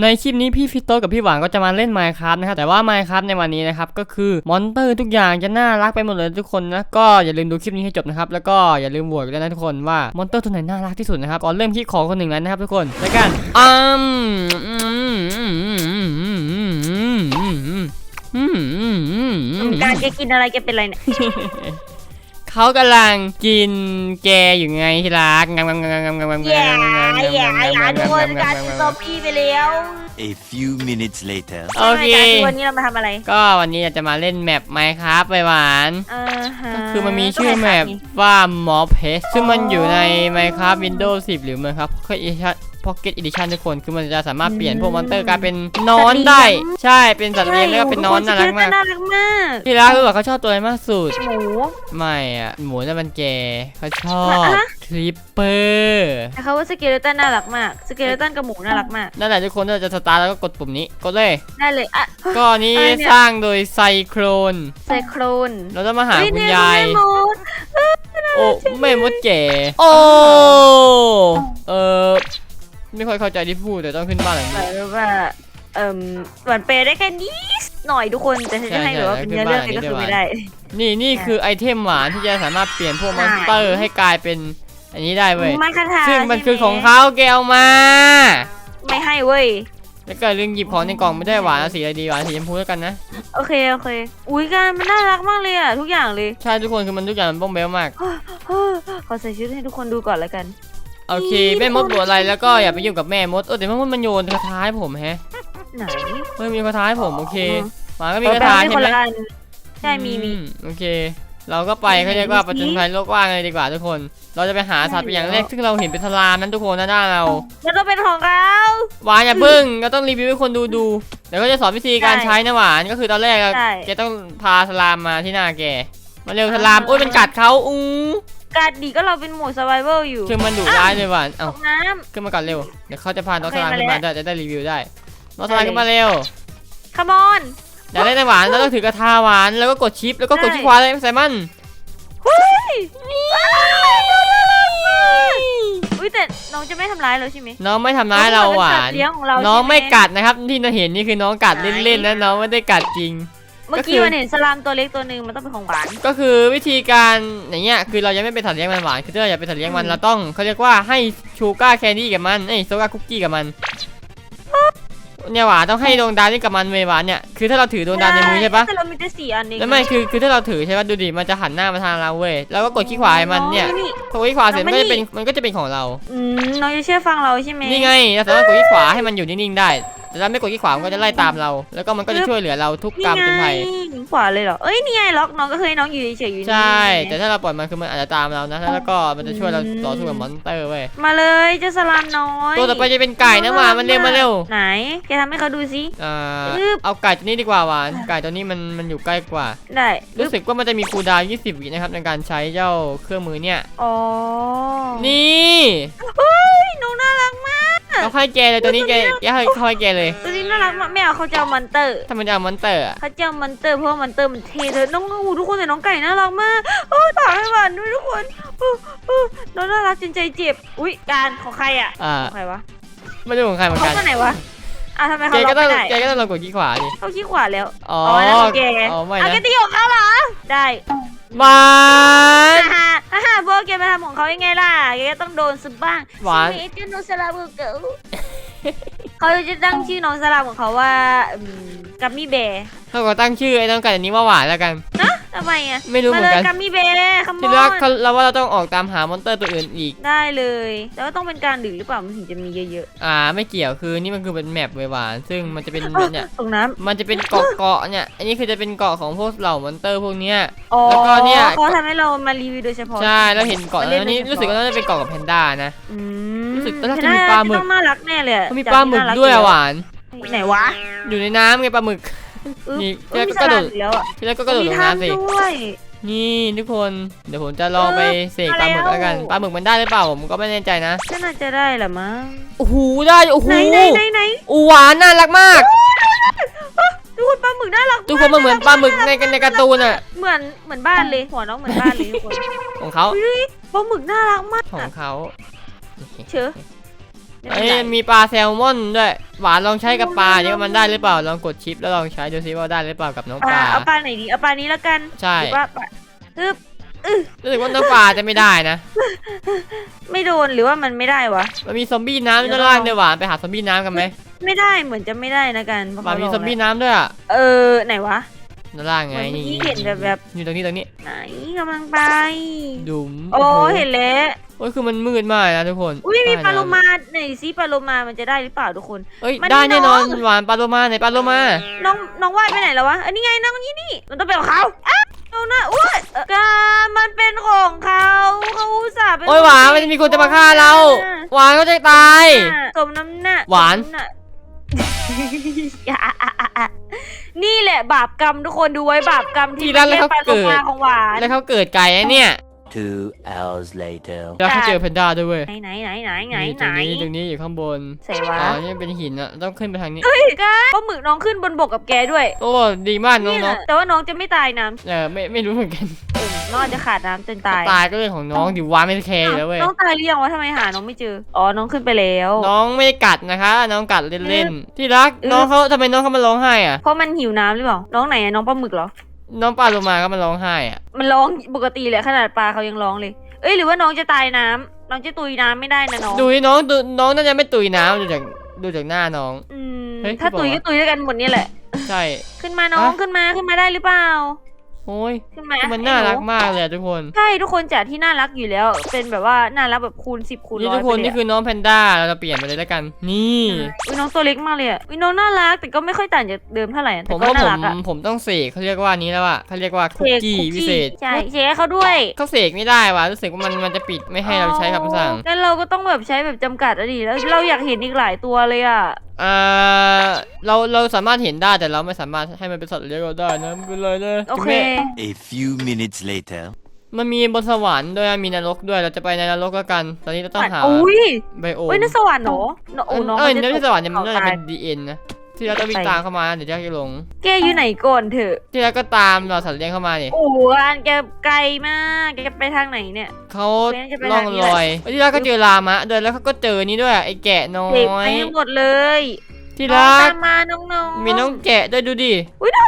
ในคลิปนี้พี่ฟิโตกับพี่หวานก็จะมาเล่น Minecraft นะครับแต่ว่า Minecraft ในวันนี้นะครับก็คือมอนเตอร์ทุกอย่างจะน่ารักไปหมดเลยทุกคนนะก็อย่าลืมดูคลิปนี้ให้จบนะครับแล้วก็อย่าลืมโหวตกันนะทุกคนว่ามอนเตอร์ตัวไหนน่ารักที่สุดนะครับก่อนเริ่มคลิปของคนหนึ่งแล้วนะครับทุกคนแล้กันอืมการแกกินอะไรแกเป็นอะไรเนี่ย เขากำลังกินแกอยู่ไงที่รักงามงามงามงามงามงามอย่าอย่าอย่าทุกคนการเป็นซอมบี้ไปแล้ว A few minutes later. โอเคใช่ไหมการที่วันนี้เรามาทำอะไรก็วันนี้จะมาเล่นแมป Minecraft ไปหวานอ่าฮะก็คือมันมีชื่อแมปว่า Mob p e s ซึ่งมันอยู่ใน Minecraft Windows 10หรือ Minecraft Pocket Edition Pocket Edition ทุกคนคือมันจะสามารถเปลี่ยนพวกมอนเตอร์กลายเป็นนอนได้ ใช่เป็นสัตว์เลี้ยงแล้วก็เป็นนอนน่ารักมากน่ารักมากที่รักรู้ว่าเขาชอบตัวอะไรมากสุดหมูไม่อะหมูน่ะมันแกเขาชอบฮะคลิปเปอร์แต่เขาว่าสเกเลตันน่ารักมากสเกเลตันกับหมูน่ารักมากนั่นแหละทุกคนเราจะสตาร์ทแล้วก็กดปุ่มนี้กดเลยได้เลยอะก็นี้อะไรเนี่ยสร้างโดยไซโครนไซโครนเราต้องมาหาเฮ้คุณเนี่ยยายแม่มดโอ้แม่มดแก่โอ้เออ ไม่ค่อยเข้าใจที่พูดแต่ต้องขึ้นบ้านหลังหนี้มายถึงว่า เอ่มหวานเปรย์ได้แค่นี้หน่อยทุกคนแต่ฉันจะให้ใช่แบบว่าใช่เป็นเนื้อเรื่องขึ้นี้นก็บ้านคือไม่ได้ นี่นี่คือไอเทมหวานที่จะสามารถเปลี่ยนพวกมอนสเตอร์ไหนให้กลายเป็นอันนี้ได้เว้ยไม้คาถาซึ่งมันใช่ไหคือของเขาแกเอามา ไม่ให้เว้ยแล้วก็ลืมหยิบของในกล่องไม่ได้หวานเอาสีอะไรดีหวานสีชมพูแล้วกันนะ โอเคโอเค อุ้ยการมันน่ารักมากเลยอะทุกอย่างเลย ใช่ทุกคนคือมันทุกอย่างมันบ้องเบลมากขอใส่ชุดให้ทุกคนดูก่อนแล้วกัน โอเคนี่แม่มดบวชอะไรแล้วก็อย่าไปยุ่งกับแม่มดเออแต่แม่มดมันโยนคาถาให้ผมแฮะไหนเฮ้ยมีคาถาให้ผมโอเคหวานก็มีเออคาถาแบ่งใช่คนไหมละอันใช่มีมีอืโอเค เราก็ไปมีเขาเรียกว่ามีประจนภัยโลกว่างเลยดีกว่าทุกคน เราจะไปหาสัตว์เป็นอย่างแรกซึ่งเราเห็นเป็นทรามนั้นทุกคนนะด้านเราแล้วก็เป็นของเราหวานอย่าบึ้งก็ต้องรีวิวให้คนดูดูเดี๋ยวก็จะสอนวิธีการใช่ใช้นะหวานก็คือตอนแรกอะใช่แกต้องพาสลามมาที่หน้าแกมาเร็วสลามโอ้ยมันกัดเขาอู้ การดีก็เราเป็นหมู่ survival อยู่คือมันดุร้ายเลยหวานตเอ้ากน้ขึ้นมาก่อนเร็ว เดี๋ยวเขาจะพาน้องโอสเคลามมาขึ้นมาแล้วได้จะได้รีวิวได้ น้องสลามขึ้นมาเร็วำ come on อย่าเล่นนะหวานเราต้องถือกระทาหวานแล้วก็กดชิปแล้วก็กดได้ที่ขวาเลยใส่มันอุ้ยแต่น้องจะไม่ทำร้ายเราใช่ไหม น้องไม่ทำร้ายเราหวาเป็นสัตนว์เลี้ยงของเราน้องใช่หไม่กัดนะครับที่เราเห็นนี่คือน้องกัดเล่นๆนะน้องไม่ได้กัดจริงเมื่อก็คืกี้อมันเห็นสลามตัวเล็กตัวหนึ่งมันต้องเป็นของหวานก็คือวิธีการอย่างเงี้ยคือเรายังไม่เป็นสัตว์เลี้ยงมันหวานคือถ้าเราอยากเป็นสัตว์เลี้ยงมันอืมเราต้องเขาเรียกว่าให้ชูการ์แคนดี้กับมันเอ้ยโซกาคุกกี้กับมันเนี่ยหวานต้องให้ดวงดาวนี่กับมันเว้ยหวานเนี่ยคือถ้าเราถือดวงดาวในมือใช่ปะแต่เรามีแต่สี่อันเองแล้วไม่คือคือถ้าเราถือใช่ปะดูดิมันจะหันหน้ามาทางเราเว้ยแล้วก็กดขี้ขวาให้มันเนี่ยอ๋อนี่พอกดขี้ขวาเสร็จมันก็จะเอามานี่เป็นมันก็จะเป็นของเราอืมน้องจะเชื่อฟังเราใช่ไหมนี่ไงเราสามารถกดขี้ขวาให้มันอยู่นิ่งๆได้ แต่ถ้าไม่กดขี้ขวามันก็จะไล่ตามเรา แล้วก็มันก็จะช่วยเหลือเราทุกการผจญภัยนี่ขวาเลยเหรอ เอ้ยนี่ไงล็อกน้องก็เคยน้องอยู่เฉยๆอยู่นี่ใช่ไหมแต่ถ้าเราปล่อยมันคือมันอาจจะตามเรานะ แล้วก็มันจะช่วยเราอืมต่อสู้กับมอนสเตอร์เว้ย มาเลยเจ้าสลามน้อยตัวต่อไปจะเป็นไก่นะหวานมันเร็วมาเร็ว ไหนแกทำให้เขาดูสิอ่าอึ๊บเอาไก่ตัวนี้ดีกว่าหวาน ไก่ตัวนี้มันมันอยู่ใกล้กว่า ได้ รู้สึกว่ามันจะมีคูลดาวน์20 วินะครับในการใช้เจ้าเครื่องมือเนี่ย อ๋อ นี่ เขาให้แกเลยตัวนี้แกแกให้เขาให้แกเลยตัวนี้น่ารักมากแม่เอาเขาจะเอามันเตอร์ถ้ามันจะเอามอนสเตอร์อะเขาจะเอามันเตอร์เพราะว่ามันเตอร์มันเท่เลยน้องโอ้โหทุกคนแต่น้องไก่น่ารักมากโอ้ยต่อให้หวานด้วยทุกคนโอ้โอ้น้องน่ารักจนใจเจ็บอุ้ยการของใครอะอ่าของใครวะไม่รู้ของใครเหมือนเขากันไปไหนวะอะทำไมแกเขาล็ก็อกต้องไม่ได้แกก็ต้องลองกดขี้ขวาดิเขาขี้ขวาแล้วอ๋ออ๋อนั่นของแกอ๋อไม่เอานะแกตีของเขาเหรอได้ หวาน ฮ่าฮ่าฮ่าพวกแกมาทำของเขายังไงล่ะแกก็ต้องโดนซึบ้างหวานซิเมเจโนสลาเบอร์เกิล เขาจะตั้งชื่อน้องสลามของเขาว่ากัมมี่แบร์เขาก็ตั้งชื่อไอ้น้องไก่อันนี้ว่าหวานแล้วกันทำไมอะไม่รู้เหมือนกันาลยกัมมี่แบร์คัมที่มรักอนเราว่าเราต้องออกตามหามอนเตอร์ตัวอื่นอีก ได้เลย แต่ว่าต้องเป็นการดื่มหรือเปล่ามันถึงจะมีเยอะอ่า ไม่เกี่ยวคือนี่มันคือเป็นแมปเวยหวาน ซึ่งมันจะเป็นๆเนี่ยตรงน้มันจะเป็นเกาะเกาะเนี่ย อันนี้คือจะเป็นเกาะของพวกเหล่ามอนเตอร์พวกเนี้ยำอ๋อแล้วก็เนี่ย เขาทำให้เรามารีวิวโดยเฉพาะ ใช่ แล้วเห็นเกาะมันเล่นอันนี้โดยเฉพาะรู้สึกว่าน่าจะเป็นเกาะกับแพนด้านะ อืม รู้สึกน่าจะมีปลาหมึกต้องน่ารักแน่เลยอะมันมีปลาหมึกด้วยอะหวาน ไหนวะ อยู่ในน้ำไงปลาหมึกอึ๊บนี่เอ้ยมีกสระโดลัดดอีกแล้วอะที่แล้วก็กระโดดลงมีน้ำสิทางด้วยนี่ทุกคนเดี๋ยวผมจะลองไปเสกปลาหมึกมาแล้วแล้วกันปลาหมึกมันได้หรือเปล่าผมก็ไม่แน่ใจนะก็น่าจะได้แหละมั้งโอ้โหได้โอ้โหไหนไหนไหนไหนอูหวานน่ารักมากทุกคนปลาหมึกน่ารักทุกคนมันเหมือนปลาหมึกในในการ์ตูนอะเหมือนเหมือนบ้านเลยหัวน้องเหมือนบ้านเลยทุกคนของเขาเฮ้ยปลาหมึกน่ารักมากของเขา เชอะไม่เอ้เป็นยไรมีปลาแซลมอนด้วยหวานลองใช้กับปลาเนี่ยว่ามันได้หรือเปล่าลองกดชิปแล้วลองใช้ดูซิว่าได้หรือเปล่ากับน้องปปลาลาเอาปลาไหนดีเอาปลานี้แล้วกันใช่หรือว่าปลาอึ๊บรู้สึกว่าน้องปลาจะไม่ได้นะ ไม่โดนหรือว่ามันไม่ได้วะมันมีซอมบี้น้ำด้านล่างด้วยหวานไปหาซอมบี้น้ำกันไหมไม่ได้เหมือนจะไม่ได้นะกันเพระหวานเขามีบกซอมบี้แล้วน้ำด้วยอะเออไหนวะด้านล่างเหไงมือนนี่ที่เห็นแบบแบบอยู่ตรงนี้ตรงนี้ไหนกำลังไปดุมโอ้เห็นแล้วโอ้ยคือมันมืดมากนะทุกคนอุ้ยมีปลาโลใต้น้มาไหนซิปลาโลมามันจะได้หรือเปล่าทุกคนำเอ้ยมันได้นี่แน่นอนน้องหวานปลาโลมาไหนปลาโลมา น้องน้องว่ายไปไหนแล้ววะอันนี้ไงน้องนี่นี่มันต้องเป็นของเขาอ้าวเอานะอุ้ยเอ่อการมันเป็นของเขาเขาอุตส่าห์เป็นโอ้ยหวานมันจะมีคนจะมาฆ่าเรา หวานก็จะตายสมน้ำหน้าหวานสมำน้อย่านี่แหละบาปกรรมทุกคนดูไว้บาปกรรมที่ที่นั่นแล้วไม่เขาใช่ปลาโลเกิดมาของหวานแล้วเขาเกิดไก่ไอ้เนี่ย Two hours later. แล้วเขาเจอแพนด้าด้วยเวยไหนไหนไหนไหนไหนนี่ไหตนรงนี้ตรงนี้อยู่ข้างบนใส่วะอ๋อนี่เป็นหินอะต้องขึ้นไปทางนี้เฮ้ยกาปลาหมึกน้องขึ้นบนบกกับแกด้วยโอ้ดีมากน้นี่องแหละแต่ว่าน้องจะไม่ตายน้ๆเออไม่ไม่รู้เหมือนกันำเออน้องอาจจะขาดน้ำจนตายตายก็เรื่องของน้องดิวานไม่แคร์อยู่แล้วเว้ยน้องตายหรือยังวะทำไมหาน้องไม่เจออ๋อน้องขึ้นไปแล้ว น้องไม่ได้กัดนะคะ น้องกัดเล่นๆที่รักเออน้องเขาทำไมน้องเขามาร้องไห้อะเพราะมันหิวน้ำหรือเปล่า น้องไหนอะน้องปลาหมึกเหรอ น้องปลาโลมาก็มาร้องไห้อะมันร้องปกติเลยขนาดปลาเขายังร้องเลย เอ้ยหรือว่าน้องจะตายน้ำน้องจะตุยน้ำไม่ได้นะน้องดูดิน้องดูน้องน่าจะไม่ตุยน้ำดูจากดูจากหน้าน้อง อืมเฮ้ยถ้าพี่บอกตุยว่าก็ตุยด้วยกันหมดนี่แหละ ใช่ ขึ้นมาน้องฮะขึ้นมาขึ้นมาได้หรือเปล่า โอ้ยขึ้นมามันน่ารักไอ้หมากเลยอะทุกคนใช่ทุกคนจากที่น่ารักอยู่แล้ว เป็นแบบว่าน่ารักแบบคูณสิบคูณนี่ร้อยทุกคนไปเลยนี่อะคือน้องแพนด้าเราจะเปลี่ยนไปเลยแล้วกัน นี่ อุ้ยน้องตัวเล็กมากเลยอะอุ้ยน้องน่ารักแต่ก็ไม่ค่อยต่างจากเดิมเท่าไหร่อะผแต่มก็ว่าน่าผรัมกอะผมต้องเสกเขาเรียกว่านี้แล้วอะเขาเรียกว่าคุกกี้เสพิเศษใช่เชคเขาด้วย เขาเสกไม่ได้ว่ะรู้สึกว่ามันมันจะปิดไม่ให้เราใช้คำสั่ง งั้นเราก็ต้องแบบใช้แบบจำกัดอะดิแล้วเราอยากเห็นอีกหลายตัวเลยอะ อ่าเราเราสามารถเห็นได้แต่เราไม่สามารถให้มันเป็นสัตว์เลี้ยงเราได้นะไม่เป็นไรนะโอเคแม่ A few minutes later. มันมีบนสวรรค์ด้วยมีนรกด้วยเราจะไปในนรกแล้วกัน ตอนนี้เราต้องหาอุ้ยไบโอมเอ้ยนั่นสวรรค์เหรอเนอะเอโอ้อน้องเออจะในที่สวรรค์เนี่ยมันตกน่าจะเป็นตายดีเอ็นนะ ที่เราต้องวิ่งตามเข้ามาเดี๋ยวจะหลงแกอยู่ไหนก่อนเถอะ ที่เราก็ตามเราสัตว์เลี้ยงเข้ามาเนี่ยโอ้ร้านแกไกลมากแกไปทางไหนเนี่ยเขาเว้นจะไปล่องทางนี้ลแหละอยที่เราก็เจอลามะเดินแล้วเขาก็เจอนี่ด้วยไอ้แกะน้อเด็กไปยให้หมดเลย ที่น้องรัตากมมาน้องๆมีน้องแกะด้วยดูดิอุ้ยน้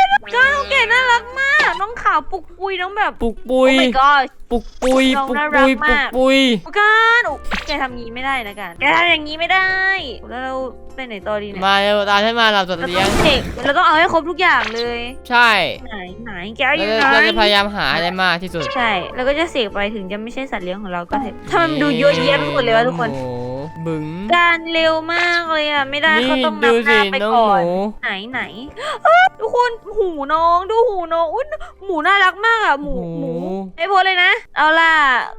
องน้องแกน้องน้องแกน่ารักมาก น้องขาวปุกปุยน้องแบบปุกปุย โอ้ my god ปุกปุย น้องปุกน่ารัปุกย ปุมาก กปุยกันโอ้แกทำงี้ไม่ได้นะกันแกทำอย่างนี้ไม่ได้ แล้วเราไปไหนต่อดีเนี่ยมาเร็วตามฉันมาเราสัตว์เราเลี้ยต้องเด็กเราต้องเอาให้ครบทุกอย่างเลย ใช่ไหนไหนแกอเรายู่จะไหน เราจะพยายามหาอะไรมากที่สุดใช่ แล้วก็จะเสกไปถึงจะไม่ใช่สัตว์เลี้ยงของเราก็เถอะถ้ามันดูเยอะแยะไปหมดเลยวะทุกคน โอ้โห บึ้งการเร็วมากเลยอะ ไม่ได้นี่เขาต้องดูนำหสิน้าไปน้องก่หอนมูไหนไหนเอ้ยทุกคนหูน้องดูหูน้องอุ้ยหมูน่ารักมากอะหมูหมูไอ้โพสเลยนะ เอาล่ะ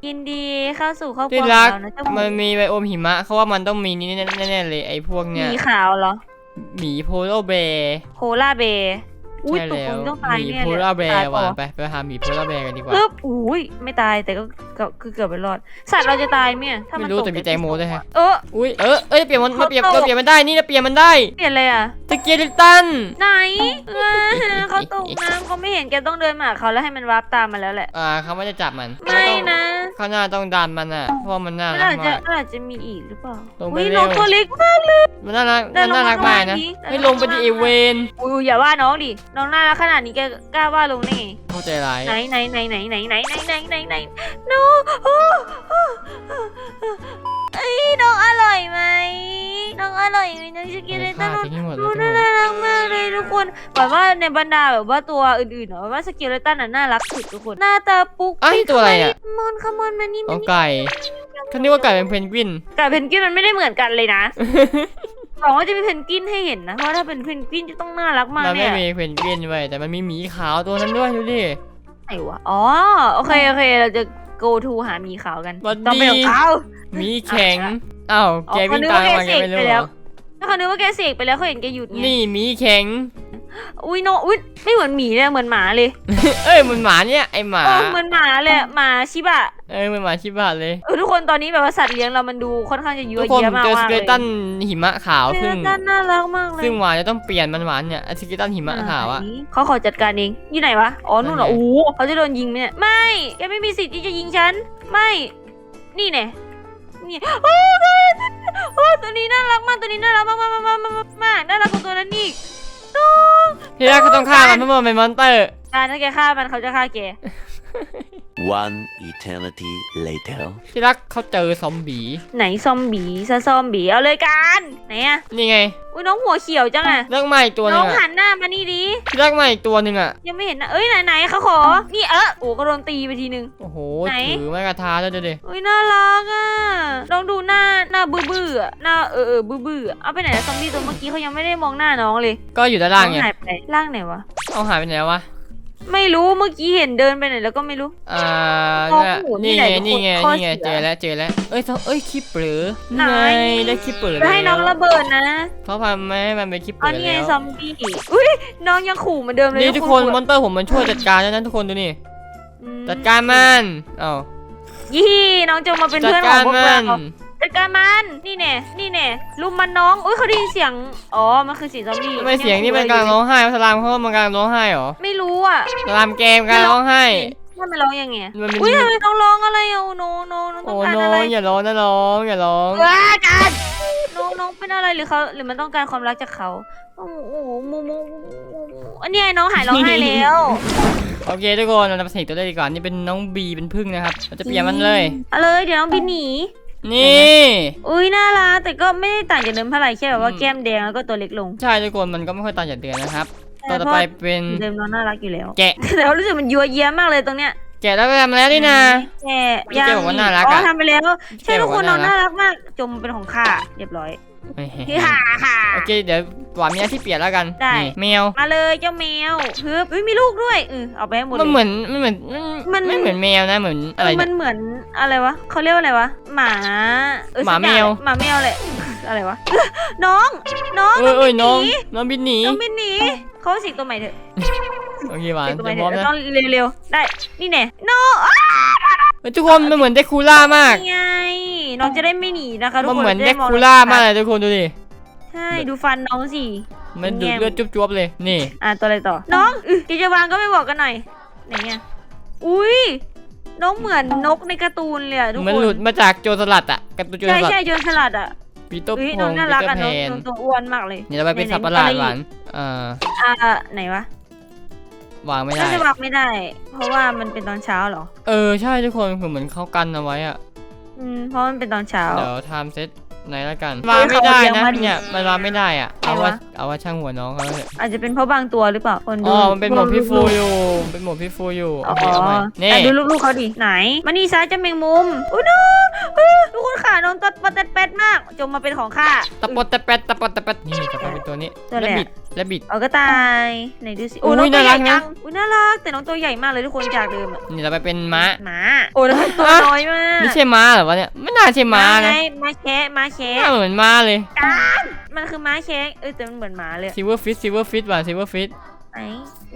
กินดีเข้าสู่ครอบครัที่วของรักเรานะเจ้าหมูมันมีไบโอมหิมะเขาว่ามันต้องมีนี่แน่ๆเลยไอ้พวกหเนี้ยมีขาวเหรอหมีโพลาร์แบร์โพล่าเบร์อุ้ยใช่ตกแล้ควงต้องตายหมีเนี่ยโพเลยลาร์แบตายร์ปะว่ะไปไปหาหมีโพลาร์แบร์กันดีกว่า ปึ๊บอุ้ยไม่ตายแต่ก็ ก็คือเกือบไปรอด สัตว์เราจะตายไหมอะถ้าไม่มันรู้ตกแต่มีแตงโมด้วยฮะ เออ อุ้ยเออเอ้ยเปลี่ยนมันมาเปลี่ยนเขาตกเราเปลี่ยนมันได้นี่เราเปลี่ยนมันได้ เปลี่ยนเลยอะสเกเลตัน ไหนเออเขาตกน้ำเขาไม่เห็นแกต้องเดินมาหาเขาแล้วให้มันวาร์ปตามมาแล้วแหละ อ่าเขาไม่ได้จับมันไม่เราต้องนะข้างหน้าต้องดันมันอะ เพราะว่ามันน่ามันรักอาจจะมาก มันอาจจะมีอีกหรือเปล่าลงไปอุ้ยเร็ว น้องตัวเล็กมากเลย มันน่ารักแต่มันน่ารักลงมามากนะดิแต่ไม่ลลงงมาไปดิเอเวนอุ้ยอย่าว่าน้องดิ น้องน่ารักขนาดนี้แกกล้าว่าลงได้ไง เข้าใจร้ายไหนไหนไหนไหนไหนไหนไหนไหนไหนไหนน้องโอ้โอ้ เอ้ยน้องอร่อยไหมน้องอร่อยไหมน้องสกิเลเลยยฆ่าต้นทิ้งให้หมดเลดูยทุกคน่านรักมากเลยทุกคนแบบว่าในบรรดาแบบว่าตัวอื่นๆเนอะว่าสกิเลตันน่ะน่ารักสุดทุกคนหน้าตาปุ๊กอ้าวนี่ตัวอะไรอะมอนขมอนมานี่อ๋มาอนี่ไก่คันนี้ว่าไก่เป็นเพนกวินแต่เพนกวินมันไม่ได้เหมือนกันเลยนะบอกว่าจะมีเพนกวินให้เห็นนะ เพราะถ้าเป็นเพนกวินจะต้องน่ารักมากมันเนี่ไม่ยมีเพนกวินไว้ยแต่มันมีหมีขาวตัวนั้นด้วยดูดิไหนวะ อ๋อ โอเค โอเค เราจะ go to หาหมีขาวกันสวัสต้องไปดีของเขาหมีแข็งอ้าวอ๋อแกวิ่งเขาตามนึกว่ามาแกแกไม่เสกรู้ไปเหแล้รวอถ้าเขานึกว่าแกเสกไปแล้วเขาเห็นแกหยุดไงนี่หมีแข็ง อุ้ยโนอุ้ยไม่เหมือนหมีเลยเหมือนหมาเลย เอ้ยมันหมาเนี่ยไอหมา เออเหมือนหมาเลยอะหมาชิบะ เอ้ยมันหมาชิบะเลยเออทุกคนตอนนี้แบบว่าสัตว์เลี้ยงเรามันดูค่อนข้างจะยั่ทุวกคนเยียมากเจอสมากเกเลเลยตันหิมะขาวสเกซึ่เลงตันน่ารักมากเลยซึ่งหวานจะต้องเปลี่ยนมันหวานเนี่ยสเกเลตันหิมะขาวอะไหนเขาขอจัดการเองอยู่ไหนวะอ๋อนู่นเหรอนั่นไง โอ้โหเขาจะโดนยิงไหมเนี่ยไม่แกไม่มีสิทธิ์ที่จะยิงฉันไม่นี่แน่นี่โอ้ยโอ้ยตัวนี้น่ารักมากตัวนี้น่ารักมากมากมากมากมากมากน่ารักกว่าตัวนั้นอีกน้อง ที่รักก็ต้องฆ่ามันเพราะมันเป็นมอนเตอร์ การถ้าแกฆ่ามันเขาจะฆ่าแก One eternity later. ที่รักเขาเจอซอมบี้ไหนซอมบี้ซะซอมบี้เอาเลยกันไหนอะนี่ไง อุ้ยน้องหัวเขียวจังอะเรื่องใหม่อีกตัวหนึน้องงอะหันหน้ามานี่ดิที่รักใหม่อีกตัวหนึ่งอะยังไม่เห็นนะเอ้ยไหนไหนเขาขอ นี่เออโอ้ก็โดนตีไปทีนึง โอ้โหไหน ถือไม้กระทาด้วยดูดิอุ้ยน่ารักอะลองดูหน้าหน้าบื้อบื้อๆอะหน้าเออเออบื้อบื้อๆอะเอาไปไหนแล้วซอมบี้ตัวเมื่อกี้เขายังไม่ได้มองหน้าน้องเลยก็อยู่ด้านล่างไงน้อหายไปไหนล่างไหนวะเอาหายไปไหนแล้ววะ ไม่รู้เมื่อกี้เห็นเดินไปไหนแล้วก็ไม่รู้ อ่าท้องเนี่ยหูนี่ที่ไหไงนนี่ไงข้อนี่ไงเสียเจอแล้วเจอแล้วเอ้ยเขาเอ้ยคลิปเปลือไหนไงได้คลิปเปลือจะให้น้องระเบิดนะเขาพาไม่ให้มันเป็นคลิปเปอ๋อลือนี่ไงแล้วซอมบี้อุ้ยน้องยังขู่เหมือนเดิมเลยนี่ทุกคนมอนเตอร์ผมมันช่วยจัดการแล้วนะทุกคนดูนี่อืมจัดการมันเอ้ายี่น้องจะมาเป็นจัดเพื่อนขกาองรพวกมัเราน จัดการมัน นี่แน่ นี่แน่ลุมมันน้อง อุ้ยเขาได้ยินเสียง อ๋อ มันคือเสียงซอมบี้ทำไมเสียงนี่มันกำลังร้องไห้วะสลามเขามันกำลังร้องไห้เหรอไม่รู้อะสลามเกมกำลังร้องไห้ว่ามันร้องยังไงมันเป็น อุ้ยทำไมน้องร้องอะไรอะโนโนน้องต้โอ้องการน้ออะไรงอย่าร้องนะน้องอย่าร้อง ว้ากันน้องน้องเป็นอะไรหรือเขาหรือมันต้องการความรักจากเขาโอ้โหมูมูมูมูมูอันนี้ไงน้องหายร้องไห้แล้ว โอเคทุกคนเราจะไปสิงตัวได้ดีก่อนนี่เป็นน้องบีเป็นพึ่งนะครับเราจะเปลี่ยนมันเลย เอาเลยเดี๋ยวน้องบินหนี นี่ อุ้ยน่ารักแต่ก็ไม่ได้ต่างจากเดิมเท่าไหร่แค่แบบว่าอืม แก้มแดงแล้วก็ตัวเล็กลงใช่ทุกคนมันก็ไม่ค่อยต่างจากเดือนนะครับแต่ต่อไปเป็นเดิมน้องน่ารักอยู่แล้ว แกะ แต่ว่ารู้สึกมันยัวเยี้ยมากเลยตรงเนี้ยแกะแล้วก็ทำมาแล้วนี่นะ แก่พี่เจ๊บอกว่าน่ารักอ๋ออะทำไปแล้ว ใช่พี่เจ๊ทุกคนบอกว่าน้องน่ารักน่ารักมาก จมเป็นของข้าเรียบร้อย เฮ้ยฮิฮ่าฮ่า โอเคเดี๋ยวหวานมีหน้าที่เปลี่ยนแล้วกันได้ นี่แมว มาเลยเจ้าแมวฮึบอุ้ยมีลูกด้วยเออเอาไปให้หมดเลยมันเหมือนมันเหมือนมันไม่เหมือนแมวนะเหมือนเออะไรอมัเนี่ย นเหมือนอะไรวะเขาเรียกว่าอะไรวะหมาเออหมาสักอย่งแมว หมาแมวแหละอะไรวะน้อง น้องเอ้ยเอ้ยน้องหนีน้องบินหนีน้องบินหนีเขาสิงตัวใหม่เถอะโอเคหวานสิงตัวใหจะม่พเถร้อมอะนะต้องเร็วๆได้นี่แน่น้องอ้าเฮ้ยทุกคนมันเหมือนเดคูล่ามาก นี่ไงน้องจะได้ไม่หนีนะคะทุกมันคนเหมือนจะเดได้งคูล่ามากเลยทุกคนดูดิ ใช่ดูฟันน้องสิ มันดูดแง่มเลือดจุ๊บๆเลย นี่ อะตัวอะไรต่อ น้องอึกิจวางก็ไม่บอกกันหน่อยไหนเงี้ยอุ้ยน้องเหมือนนกในการ์ตูนเลยอะทุกมันคหลุนดมาจากโจรสลัดอะกับตัวโจรใช่สลัดใช่โจรสลัดอะปีโต้อุ้ยพน้องงน่าปีรักเตออะร์แพน้องนน้องตัวอ้วนมากเลยเดี๋ยวเราไปเป็นไหนๆสัตว์ประหลาดมีหอะไรวานอ่าอ่าไหนวะ วางไม่ได้ น่าจะวางไม่ได้ เพราะว่ามันเป็นตอนเช้าเหรอ เออใช่ทุกคนคือเหมือนเขากันเอาไว้อะอืมเพราะมันเป็นตอนเช้า เดี๋ยวทำเซต ไหนละกันเฮ้วางยไม่ได้เขาเลี้ยงนะมาดิเนี่ยมันวางไม่ได้อะไหนเอาว่าวะเอาว่าช่างหัวน้องเขาเถอะอาจจะเป็นเพราะบางตัวหรือเปล่าคนดูอ๋อมันเป็นโหมดพี่ฟูลูกอยู่เป็นโหมดพี่ฟูอยู่ๆโออ๋อเคเอาใหม่นี่แต่ดูลูกๆเขาดิไหนมานี่ซ้ายจะแมงมุมอุ้ยน้องเออทุกคนขาน้องตัดปัดตัดแปดมากจงมาเป็นของข้าตะปดตะแปดตะปดตะแปดนี่ต่อไปเป็นตัวนี้ตัวอะไรและอะบิดและบิดเอาก็ตายไหนดูสิอุ๊ยน้องตัวน่าใหรัญ่กนะจังอุ้ยน่ารักแต่น้องตัวใหญ่มากเลยทุกคนจากเดิมอะนี่ต่อไปเป็นม้าหมาโอ้แล้วมันตัวน้อยมากไม่ใช่ม้าเหรอวะเนี่ยไม่น่าใช่ม้านะไงม้าแคะม้าแคะหน้าเหมือนม้าเลยการมันคือม้าแคะเอ้ยแต่มันเหมือนหมาเลยซิลเวอร์ฟิตซิลเวอร์ฟิตว่ะซิลเวอร์ฟิตไหน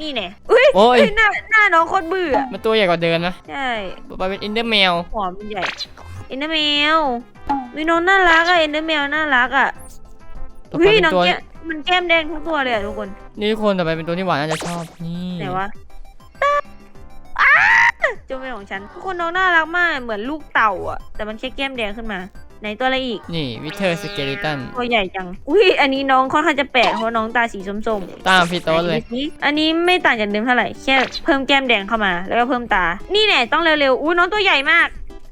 นี่แน่อุ้ยโอ้ย เฮ้ยหน้าหน้าน้องโคตรเบื่อมันตัวใหญ่กว่าเดิมนะใช่ต่อไปเป็นอินเดอร์แมวหัวมันใหญ่เอ็นเดอร์แมววิน้องน่ารักอะเอ็นเดอร์แมวน่ารักอะต่อไปวิเป็นน้องตัวแก้มมันแก้มแดงทุกตัวเลยอะทุกคนนี่ทุกคนต่อไปเป็นตัวที่หวานน่าจะชอบนี่ไหนวะอ้าจงเป็นของฉันทุกคนน้องน่ารักมากเหมือนลูกเต่าอะแต่มันแค่แก้มแดงขึ้นมา ไหนตัวอะไรอีก นี่วิเทอร์สเกลิตันตัวใหญ่จัง อุ้ยอันนี้น้องค่อนข้างจะแปลกเพราะน้องตาสีส้มๆตามพี่โต๊ดเลย ไหนดูสิอันนี้ไม่ต่างจากเดิมเท่าไหร่ แค่เพิ่มแก้มแดงเข้ามา แล้วก็เพิ่มตา นี่แน่ต้องเร็วๆ อุ้ยน้องตัวใหญ่มาก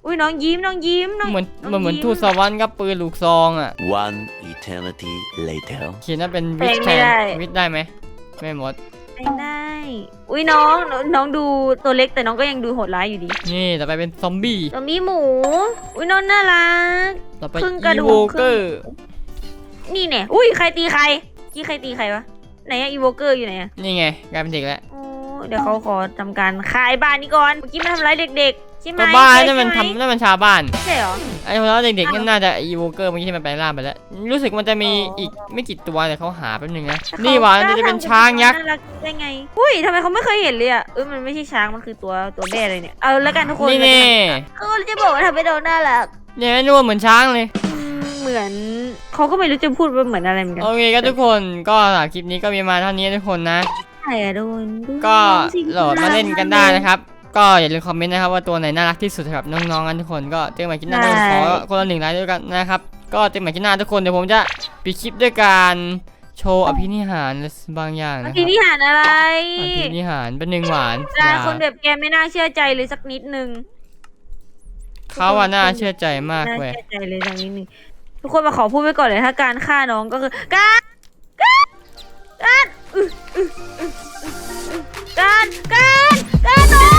อุ้ยน้องยิ้มน้องยิ้มน้องเหมือนน้องเหมือนเหมือนยิ้มทูตสวรรค์กับปืนลูกซองอะ One eternity later. เขียนว่าเป็นแปลวิทงแทไม่นได้วิทได้ไหมไม่หมด ไม่ได้ อุ้ยน้อง น้องดูตัวเล็กแต่น้องก็ยังดูโหดร้ายอยู่ดีนี่ต่อไปเป็นซอมบี้ตัวมีหมู อุ้ยน้องน่ารัก ต่อไปครึ่งกระอีดูก โวครึ่เกงอร์นี่แน่อุ้ยใครตีใครกี้ใครตีใครวะ ไหนอะอีโวเกอร์อยู่ไหนอะนี่ไงกลายเป็นเด็กแล้ว โอ้เดี๋ยวเขาขอทำการขายบ้านนี้ก่อน เมื่อกี้มันทำร้ายเด็กๆ ใช่ไหมก็บ้านใช่นั่นมันไหทำนั่นมันชาวบ้านใช่เหรอ ไอ้คนเราเด็กๆนั่นน่าจะอีโวเกอร์เมื่อกี้ที่มันแปลงร่างไปแล้ว รู้สึกมันจะมีอ๋ออีอีกไม่กี่ตัวแต่เขาหาแป๊บนึงนะแต่เขนี่หวานมันจะเป็นช้างยักษ์ น่ารักได้ไงอุ้ยทำไมเขาไม่เคยเห็นเลยอะเออมันไม่ใช่ช้าง มันคือตัวตัวแม่เลยเนี่ย เอาแล้วกันทุกคนนี่แน่เขาจะบอกว่าทำให้เราน่ารักเนี่ยไม่รู้ว่าเหมือนช้างเลยอืมเหมือนเขาก็ไม่รู้จะพูดว่าเหมือนอะไรเหมือนกัน โอเคก็ทุกคนก็สำหรับคลิปนี้ก็มีมาเท่านี้ทุกคนนะใช่อะโดนดูก็สิโหลดมาเล่นกันได้นะครับ ก็อย่าลืมคอมเมนต์นะครับว่าตัวไหนน่ารักที่สุดสำหรับน้องๆกันทุกคนก็เจอกันใหม่คลิปหน้าทุกคนขอคนละหนึ่งไลค์ด้วยกันนะครับก็เจอกันใหม่คลิปหน้าทุกคนเดี๋ยวผมจะปิดคลิปด้วยการโชว์อภินิหารบางอย่างเมื่นะอคกี้รับนี่หานอะไรอภินิหารเป็นหนึ่งหวานจานคนแบบแกไม่น่าเชื่อใจเลยสักนิดนึงเขาว่าน่าเชื่อใจมากน่าเว้ย เชื่อใจเลยสักนิดนึงทุกคนมาขอพูดไว้ก่อนเลยถ้าการฆ่าน้องก็คือการการการอึอึอึอึการการ